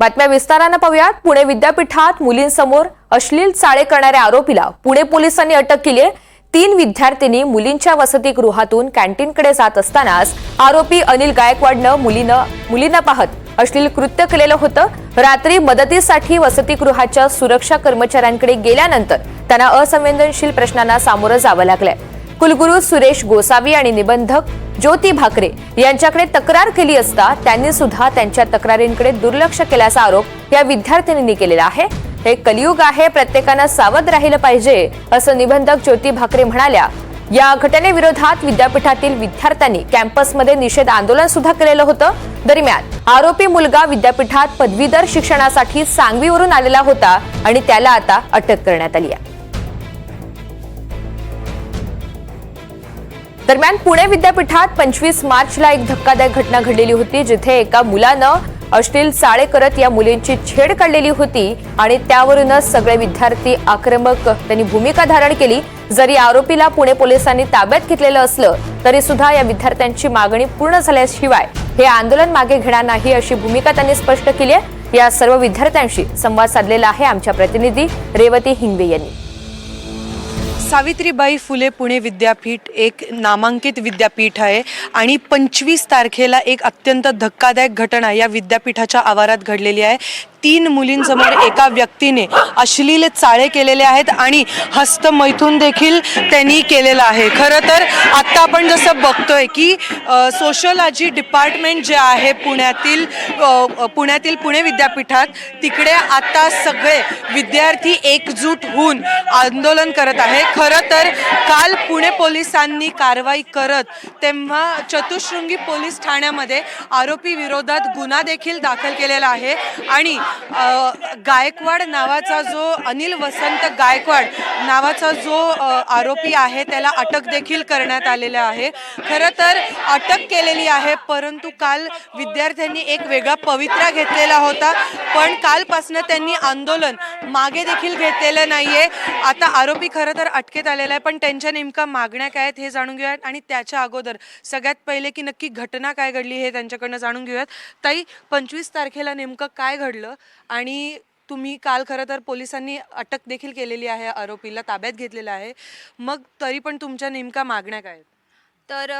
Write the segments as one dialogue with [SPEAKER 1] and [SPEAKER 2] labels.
[SPEAKER 1] बातम्या विस्तारानं पाहूयात. पुणे विद्यापीठात मुलींसमोर अश्लील चाळे करणाऱ्या आरोपीला पुणे पोलिसांनी अटक केली आहे. तीन विद्यार्थ्यांनी मुलींच्या वसतिगृहातून कॅन्टीनकडे जात असतानाच आरोपी अनिल गायकवाडनं मुलीनं मुलींना पाहत अश्लील कृत्य केलेलं होतं. रात्री मदतीसाठी वसतिगृहाच्या सुरक्षा कर्मचाऱ्यांकडे गेल्यानंतर त्यांना असंवेदनशील प्रश्नांना सामोरं जावं लागलंय. कुलगुरू सुरेश गोसावी आणि निबंधक ज्योती भाकरे यांच्याकडे तक्रार केली असता त्यांनी सुद्धा त्यांच्या तक्रारींकडे दुर्लक्ष केल्याचा आरोप या विद्यार्थिनींनी केलेला आहे. हे कलियुग आहे प्रत्येकानं सावध राहिलं पाहिजे असं निबंधक ज्योती भाकरे म्हणाल्या. या घटनेविरोधात विद्यापीठातील विद्यार्थ्यांनी कॅम्पसमध्ये निषेध आंदोलन सुद्धा केलेलं होतं. दरम्यान आरोपी मुलगा विद्यापीठात पदवीधर शिक्षणासाठी सांगवीवरून आलेला होता आणि त्याला आता अटक करण्यात आली आहे. दरम्यान पुणे विद्यापीठात पंचवीस मार्चला एक धक्कादायक घटना घडलेली होती जिथे एका मुलानं अश्लील चाळे करत या मुलींची छेड काढलेली होती आणि त्यावरूनच सगळे विद्यार्थी आक्रमक त्यांनी भूमिका धारण केली. जरी आरोपीला पुणे पोलिसांनी ताब्यात घेतलेलं असलं तरी सुद्धा या विद्यार्थ्यांची मागणी पूर्ण झाल्याशिवाय हे आंदोलन मागे घेणार नाही अशी भूमिका त्यांनी स्पष्ट केली आहे. या सर्व विद्यार्थ्यांशी संवाद साधलेला आहे आमच्या प्रतिनिधी रेवती हिंगवे यांनी.
[SPEAKER 2] सावित्रीबाई फुले पुणे विद्यापीठ एक नामांकित विद्यापीठ आहे आणि पंचवीस तारखेला एक अत्यंत धक्कादायक घटना या विद्यापीठाच्या आवारात घडलेली आहे. तीन मुलींसमोर एका व्यक्तीने अश्लील चाळे केलेले आहेत आणि हस्तमैथून देखील त्यांनी केलेलं आहे. खरं तर आत्ता आपण जसं बघतोय की सोशलॉजी डिपार्टमेंट जे आहे पुण्यातील पुण्यातील पुणे विद्यापीठात तिकडे आता सगळे विद्यार्थी एकजूट होऊन आंदोलन करत आहे. खरं तर काल पुणे पोलिसांनी कारवाई करत तेव्हा चतुशृंगी पोलीस ठाण्यामध्ये आरोपी विरोधात गुन्हा देखील दाखल केलेला आहे. आणि गायकवाड नावाचा जो अनिल वसंत गायकवाड नावाचा जो आरोपी आहे त्याला अटक देखील करण्यात आलेला आहे. खरं तर अटक केलेली आहे परंतु काल विद्यार्थ्यांनी एक वेगळा पवित्रा घेतलेला होता. पण कालपासनं त्यांनी आंदोलन मागे देखील घेतलेलं नाहीये. आता आरोपी खरं तर अटकेत आलेला आहे पण त्यांच्या नेमका मागण्या काय आहेत हे जाणून घेऊयात. आणि त्याच्या अगोदर सगळ्यात पहिले की नक्की घटना काय घडली हे त्यांच्याकडनं जाणून घेऊयात. ताई पंचवीस तारखेला नेमकं काय घडलं? आणि तुम्ही काल खरं तर पोलिसांनी अटक देखील केलेली आहे आरोपीला ताब्यात घेतलेला आहे. मग तरी पण तुमच्या नेमका मागण्या काय आहेत?
[SPEAKER 3] तर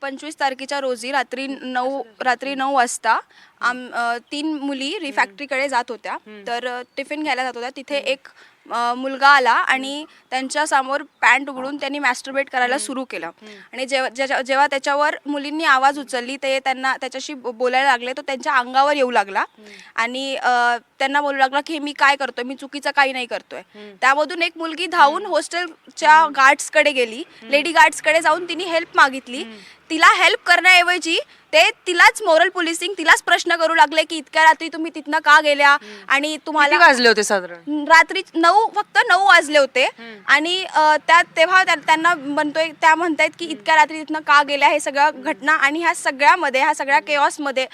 [SPEAKER 3] पंचवीस तारखेच्या रोजी रात्री नऊ रात्री नऊ वाजता आम तीन मुली रिफॅक्टरीकडे जात होत्या. तर टिफिन घ्यायला जात होत्या. तिथे एक मुलगा आला आणि त्यांच्यासमोर पॅन्ट उघडून त्यांनी मॅस्टरबेट करायला सुरू केलं. आणि जेव्हा जेव्हा त्याच्यावर मुलींनी आवाज उचलली ते त्यांना त्याच्याशी बोलायला लागले तो त्यांच्या अंगावर येऊ लागला. आणि त्यांना बोलू लागला की मी काय करतोय? मी चुकीचं काही नाही करतोय. त्यामधून एक मुलगी धावून हॉस्टेलच्या गार्ड्सकडे गेली. लेडी गार्ड्सकडे जाऊन तिने हेल्प मागितली. तिला हेल्प करण्याऐवजी ते तिलाच मोरल पोलिसिंग तिलाच प्रश्न करू लागले की इतक्या रात्री तुम्ही तिथनं का गेल्या? आणि तुम्हाला
[SPEAKER 2] वाजले होते साधारण?
[SPEAKER 3] रात्री नऊ फक्त नऊ वाजले होते. आणि त्या तेव्हा त्या- त्यांना म्हणतोय त्या म्हणतायत की इतक्या रात्री तिथनं का गेल्या? हे सगळं घटना आणि ह्या सगळ्यामध्ये ह्या सगळ्या केऑसमध्ये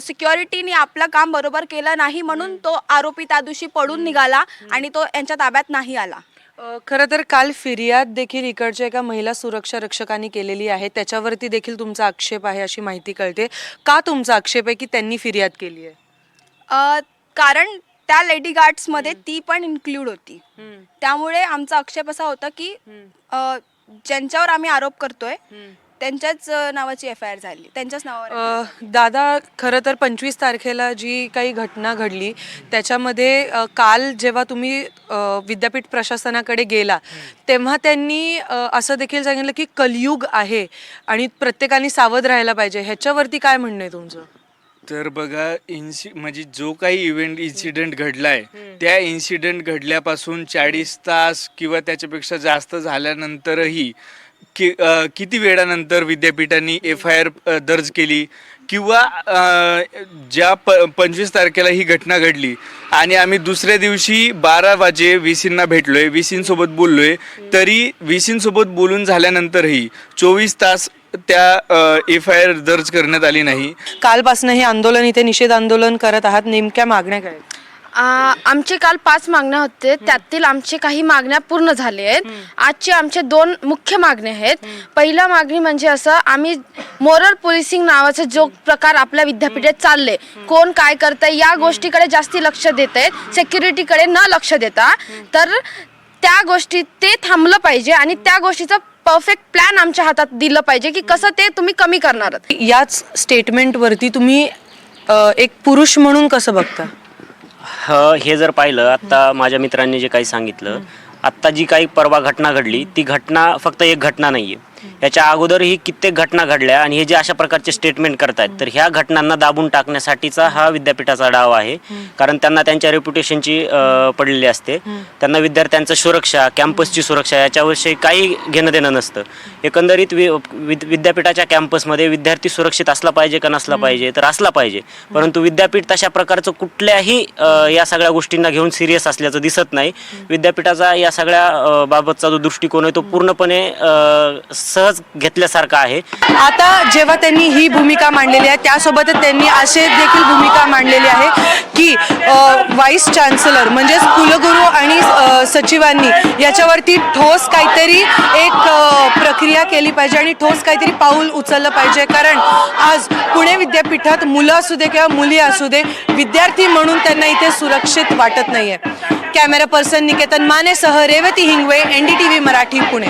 [SPEAKER 3] सिक्युरिटीने आपलं काम बरोबर केलं नाही म्हणून तो आरोपी त्या दिवशी पडून निघाला आणि तो यांच्या ताब्यात नाही आला.
[SPEAKER 2] खरं तर काल फिर्याद देखील इकडच्या एका महिला सुरक्षा रक्षकांनी केलेली आहे. त्याच्यावरती देखील तुमचा आक्षेप आहे अशी माहिती कळते. का तुमचा आक्षेप आहे की त्यांनी फिर्याद केली आहे?
[SPEAKER 3] अ, कारण त्या लेडी गार्ड्समध्ये ती पण इन्क्लूड होती. त्यामुळे आमचा आक्षेप असा होता की अ, ज्यांच्यावर आम्ही आरोप करतोय त्यांच्याच नावाची एफ आय आर झाली. त्यांच्याच नावावर
[SPEAKER 2] दादा खरं तर पंचवीस तारखेला जी काही घटना घडली त्याच्यामध्ये काल जेव्हा तुम्ही विद्यापीठ प्रशासनाकडे गेला तेव्हा त्यांनी असं देखील सांगितलं की कलियुग आहे आणि प्रत्येकाने सावध राहायला पाहिजे. ह्याच्यावरती काय म्हणणं आहे तुमचं?
[SPEAKER 4] तर बघा इन्सि म्हणजे जो काही इव्हेंट इन्सिडेंट घडलाय त्या इन्सिडेंट घडल्यापासून चाळीस तास किंवा त्याच्यापेक्षा जास्त झाल्यानंतरही कि अ, किती वेळानंतर विद्यापीठांनी एफ आय आर दर्ज केली किंवा अ, ज्या प पंचवीस तारखेला ही घटना घडली आणि आम्ही दुसऱ्या दिवशी बारा वाजे व्हीसींना भेटलोय व्हीसींसोबत बोललोय तरी व्हीसींसोबत बोलून झाल्यानंतरही चोवीस तास त्या एफ आय आर दर्ज करण्यात आली नाही
[SPEAKER 2] कालपासून हे आंदोलन इथे निषेध आंदोलन करत आहात नेमक्या मागण्या काय आहेत?
[SPEAKER 5] आ, आमचे काल पाच मागण्या होते. त्यातील आमचे काही मागण्या पूर्ण झाले आहेत. आजचे आमचे दोन मुख्य मागणे आहेत. पहिला मागणी म्हणजे असं आम्ही मोरल पोलिसिंग नावाचा जो प्रकार आपल्या विद्यापीठात चालले. कोण काय करतंय या गोष्टीकडे जास्ती लक्ष देत आहेत. सेक्युरिटीकडे न लक्ष देता. तर त्या गोष्टी ते थांबलं पाहिजे आणि त्या गोष्टीचं परफेक्ट प्लॅन आमच्या हातात दिलं पाहिजे की कसं ते तुम्ही कमी करणार आहात.
[SPEAKER 2] याच स्टेटमेंटवरती तुम्ही अ, एक पुरुष म्हणून कसं बघता?
[SPEAKER 6] ह हे जर पाहिलं आत्ता माझ्या मित्रांनी जे काही सांगितलं आत्ता जी काही परवा घटना घडली ती घटना फक्त एक घटना नाही आहे याच्या अगोदरही कित्येक घटना घडल्या आणि हे जे अशा प्रकारचे स्टेटमेंट करतायत तर ह्या घटनांना दाबून टाकण्यासाठीचा हा विद्यापीठाचा डाव आहे. कारण त्यांना त्यांच्या रेप्युटेशनची पडलेली असते. त्यांना विद्यार्थ्यांचं सुरक्षा कॅम्पसची सुरक्षा याच्याविषयी काही घेणं देणं नसतं. एकंदरीत वि विद्यापीठाच्या कॅम्पसमध्ये विद्यार्थी सुरक्षित असला पाहिजे का नसला पाहिजे? तर असला पाहिजे. परंतु विद्यापीठ तशा प्रकारचं कुठल्याही या सगळ्या गोष्टींना घेऊन सिरियस असल्याचं दिसत नाही. विद्यापीठाचा या सगळ्या बाबतचा जो दृष्टिकोन आहे तो पूर्णपणे सहज घेतल्यासारखं आहे.
[SPEAKER 2] आता जेव्हा त्यांनी ही भूमिका मांडलेली आहे त्यासोबतच त्यांनी असे देखील भूमिका मांडलेली आहे की व्हाईस चान्सलर म्हणजेच कुलगुरू आणि सचिवांनी याच्यावरती ठोस काहीतरी एक प्रक्रिया केली पाहिजे आणि ठोस काहीतरी पाऊल उचललं पाहिजे. कारण आज पुणे विद्यापीठात मुलं असू दे किंवा मुली असू दे विद्यार्थी म्हणून त्यांना इथे सुरक्षित वाटत नाहीये. Camera person Niketan मानेसह Revati Hingwe N D T V Marathi Pune.